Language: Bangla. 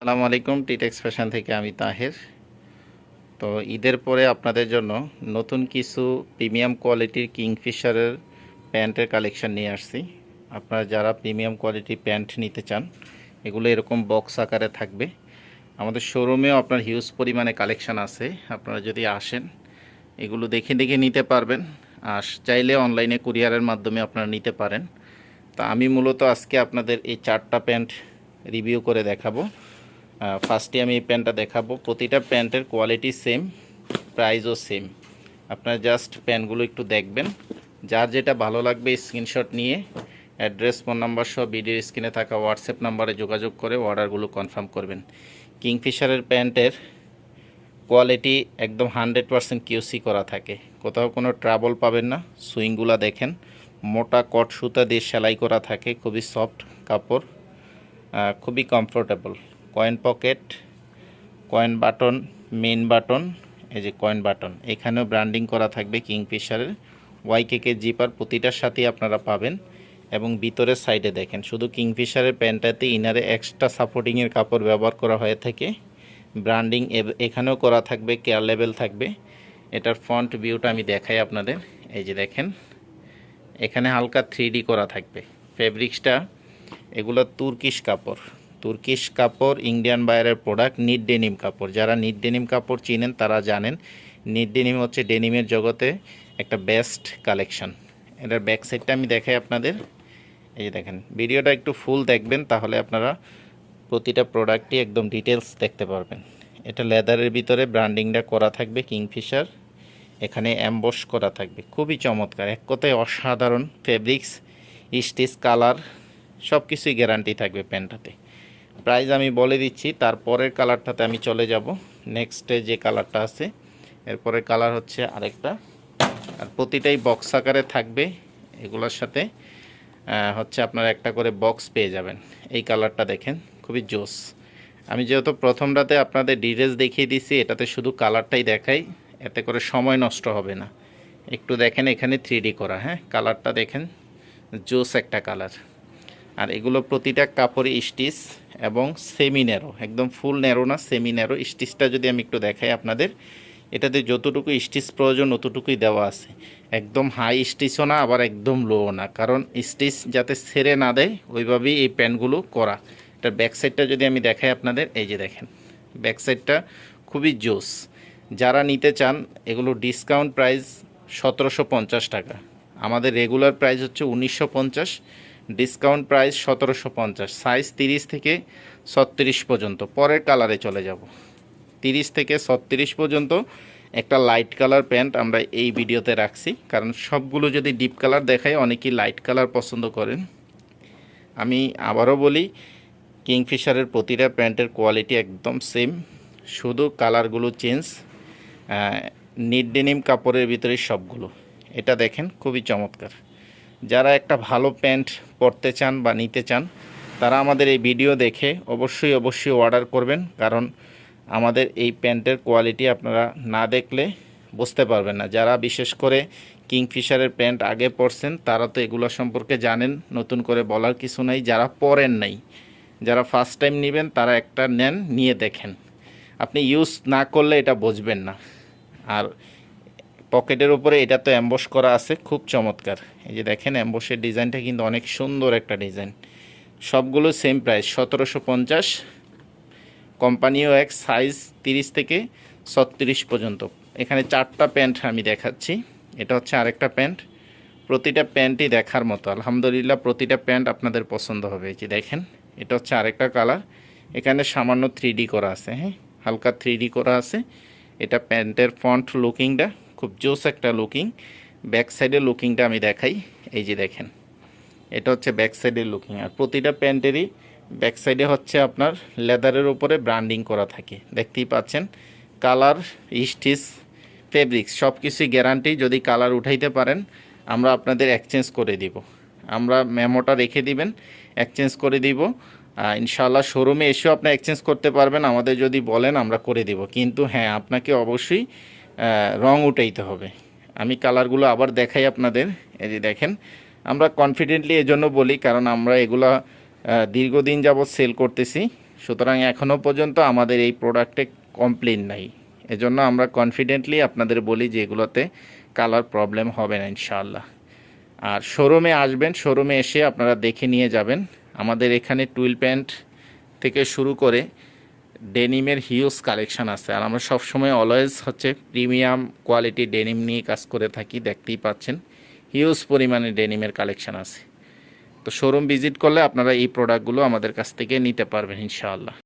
আসসালামু আলাইকুম টিটেক্স ফ্যাশন থেকে আমি তাহের। তো ঈদের পরে আপনাদের জন্য নতুন কিছু প্রিমিয়াম কোয়ালিটির কিংফিশারের প্যান্টের কালেকশন নিয়ে আসছি। আপনারা যারা প্রিমিয়াম কোয়ালিটির প্যান্ট নিতে চান, এগুলো এরকম বক্স আকারে থাকবে। আমাদের শোরুমেও আপনার হিউজ পরিমাণে কালেকশন আছে। আপনারা যদি আসেন, এগুলো দেখে দেখে নিতে পারবেন। আর চাইলে অনলাইনে কুরিয়ারের মাধ্যমে আপনারা নিতে পারেন। তা আমি মূলত আজকে আপনাদের এই চারটা প্যান্ট রিভিউ করে দেখাবো। ফার্স্টে আমি এই প্যান্টটা দেখাবো। প্রতিটা প্যান্টের কোয়ালিটি সেম প্রাইসও সেম আপনারা জাস্ট প্যান্টগুলো একটু দেখবেন। যার যেটা ভালো লাগবে স্ক্রিনশট নিয়ে অ্যাড্রেস ফোন নাম্বার সহ ভিডিওর স্ক্রিনে থাকা হোয়াটসঅ্যাপ নাম্বারে যোগাযোগ করে অর্ডারগুলো কনফার্ম করবেন। কিংফিশারের প্যান্টের কোয়ালিটি একদম হান্ড্রেড পারসেন্ট কিউসি করা থাকে। কোথাও কোনো ট্রাবল পাবেন না। সুইংগুলা দেখেন, মোটা কট সুতা দিয়ে সেলাই করা থাকে। খুবই সফট কাপড় খুবই comfortable coin pocket coin button main button এই যে কয়েন বাটন এখানেও ব্র্যান্ডিং করা থাকবে কিংফিশারের ওয়াইকেকে জিপার প্রতিটার সাথেই আপনারা পাবেন এবং ভিতরের সাইডে দেখেন, শুধু কিংফিশারের প্যান্টটাতে ইনারে এক্সট্রা সাপোর্টিংয়ের কাপড় ব্যবহার করা হয়ে থাকে ব্র্যান্ডিং এখানেও করা থাকবে কেয়ার লেভেল থাকবে, এটার ফ্রন্ট ভিউটা আমি দেখাই আপনাদের, এই যে দেখেন, এখানে হালকা থ্রি করা থাকবে ফেব্রিক্সটা এগুলো তুর্কিশ কাপড়। তুর্কিশ কাপড়, ইন্ডিয়ান বাইরের প্রোডাক্ট, নিট ডেনিম কাপড়। যারা নিট ডেনিম কাপড় চিনেন, তারা জানেন নিট ডেনিম হচ্ছে ডেনিমের জগতে একটা বেস্ট কালেকশন এটার ব্যাক সাইডটা আমি দেখাই আপনাদের। এই যে দেখেন, ভিডিওটা একটু ফুল দেখবেন, তাহলে আপনারা প্রতিটা প্রোডাক্টই একদম ডিটেলস দেখতে পারবেন। এটা লেদারের ভিতরে ব্র্যান্ডিংটা করা থাকবে কিংফিশার এখানে অ্যাম্বস করা থাকবে, খুবই চমৎকার। এক কথায় অসাধারণ ফেব্রিক্স স্টিচ কালার সব কিছুই গ্যারান্টি থাকবে প্যান্টটাতে প্রাইস আমি বলে দিচ্ছি তারপরের কালারটাতে আমি চলে যাব। নেক্সটে যে কালারটা আছে এরপরের কালার হচ্ছে আরেকটা। আর প্রতিটাই বক্স আকারে থাকবে, এগুলোর সাথে হচ্ছে আপনারা একটা করে বক্স পেয়ে যাবেন। এই কালারটা দেখেন, খুবই জোস। আমি যেহেতু প্রথমটাতে আপনাদের ডিটেলস দেখিয়ে দিছি এটাতে শুধু কালারটাই দেখাই, এতে করে সময় নষ্ট হবে না। একটু দেখেন এখানে থ্রি করা হ্যাঁ? কালারটা দেখেন, জোস একটা কালার। আর এগুলো প্রতিটা কাপড়ে স্টিচ এবং সেমি ন্যারো একদম ফুল ন্যারো না সেমি ন্যারো স্টিচটা যদি আমি একটু দেখাই আপনাদের, এটাতে যতটুকু স্টিচ প্রয়োজন অতটুকুই দেওয়া আছে। একদম হাই স্টিচও না, আবার একদম লো না। কারণ স্টিচ যাতে ছেড়ে না দেয়, ওইভাবেই এই প্যান্টগুলো করা। এটার ব্যাক সাইডটা যদি আমি দেখাই আপনাদের, এই যে দেখেন, ব্যাক সাইডটা খুবই জোস। যারা নিতে চান, এগুলো ডিসকাউন্ট প্রাইস সতেরোশো পঞ্চাশ টাকা। আমাদের রেগুলার প্রাইস হচ্ছে উনিশশো পঞ্চাশ। ডিসকাউন্ট প্রাইস সতেরোশো পঞ্চাশ সাইজ তিরিশ থেকে ছত্রিশ পর্যন্ত। পরের কালারে চলে যাব। তিরিশ থেকে ছত্রিশ পর্যন্ত একটা লাইট কালার প্যান্ট আমরা এই ভিডিওতে রাখছি। কারণ সবগুলো যদি ডিপ কালার দেখায়, অনেকেই লাইট কালার পছন্দ করেন। আমি আবারও বলি, কিংফিশারের প্রতিটা প্যান্টের কোয়ালিটি একদম সেম শুধু কালারগুলো চেঞ্জ নিট ডেনিম কাপড়ের ভিতরে সবগুলো। এটা দেখেন, খুবই চমৎকার। যারা একটা ভালো প্যান্ট পরতে চান বা নিতে চান, তারা আমাদের এই ভিডিও দেখে অবশ্যই অবশ্যই অর্ডার করবেন, কারণ আমাদের এই প্যান্টের কোয়ালিটি আপনারা না দেখলে বুঝতে পারবেন না। যারা বিশেষ করে কিংফিশারের প্যান্ট আগে পরছেন, তারা তো এগুলো সম্পর্কে জানেন, নতুন করে বলার কিছু নাই। যারা পরেন নাই, যারা ফার্স্ট টাইম নেবেন, তারা একটা নেন, নিয়ে দেখেন। আপনি ইউজ না করলে এটা বুঝবেন না। আর পকেটের উপরে এটা তো অ্যাম্বস করা আছে, খুব চমৎকার। এই যে দেখেন অ্যাম্বসের ডিজাইনটা কিন্তু অনেক সুন্দর একটা ডিজাইন। সবগুলো সেম প্রাইস সতেরোশো পঞ্চাশ, কোম্পানিও এক সাইজ তিরিশ থেকে ছত্রিশ পর্যন্ত। এখানে চারটা প্যান্ট আমি দেখাচ্ছি, এটা হচ্ছে আরেকটা প্যান্ট প্রতিটা প্যান্টই দেখার মতো, আলহামদুলিল্লাহ প্রতিটা প্যান্ট আপনাদের পছন্দ হবে। এই যে দেখেন, এটা হচ্ছে আরেকটা কালার এখানে সামান্য থ্রি করা আছে হ্যাঁ হালকা থ্রি করা আছে। এটা প্যান্টের ফ্রন্ট লুকিংটা খুব জোস একটা লুকিং ব্যাক সাইডের লুকিংটা আমি দেখাই। এই যে দেখেন এটা হচ্ছে ব্যাক সাইডের লুকিং আর প্রতিটা প্যান্টেরই ব্যাক সাইডে হচ্ছে আপনার লেদারের উপরে ব্র্যান্ডিং করা থাকে। দেখতেই পাচ্ছেন কালার স্টিচ ফেব্রিক্স সব কিছুই গ্যারান্টি যদি কালার উঠাইতে পারেন আমরা আপনাদের এক্সচেঞ্জ করে দিব। আমরা মেমোটা রেখে দিবেন এক্সচেঞ্জ করে দিব। আহ, ইনশাআল্লাহ শোরুমে এসেও আপনি এক্সচেঞ্জ করতে পারবেন। আমাদের যদি বলেন আমরা করে দিব। কিন্তু হ্যাঁ আপনাকে অবশ্যই রং উঠাইতে হবে। আমি কালারগুলো আবার দেখাই আপনাদের। এই যে দেখেন, আমরা কনফিডেন্টলি এজন্য বলি, কারণ আমরা এগুলা দীর্ঘদিন যাবৎ সেল করতেছি। সুতরাং এখনও পর্যন্ত আমাদের এই প্রোডাক্টে কমপ্লেন নাই। এজন্য আমরা কনফিডেন্টলি আপনাদের বলি যে এগুলোতে কালার প্রবলেম হবে না, ইনশাআল্লাহ। আর শোরুমে আসবেন শোরুমে এসে আপনারা দেখে নিয়ে যাবেন। আমাদের এখানে টুইল প্যান্ট থেকে শুরু করে ডেনিমের হিউজ কালেকশন আছে। আর আমরা সবসময় অলওয়েজ হচ্ছে প্রিমিয়াম কোয়ালিটি ডেনিম নিয়ে কাজ করে থাকি, দেখতেই পাচ্ছেন। হিউজ পরিমাণে ডেনিমের কালেকশন আছে। তো শোরুম ভিজিট করলে আপনারা এই প্রোডাক্টগুলো আমাদের কাছ থেকে নিতে পারবেন, ইনশাআল্লাহ।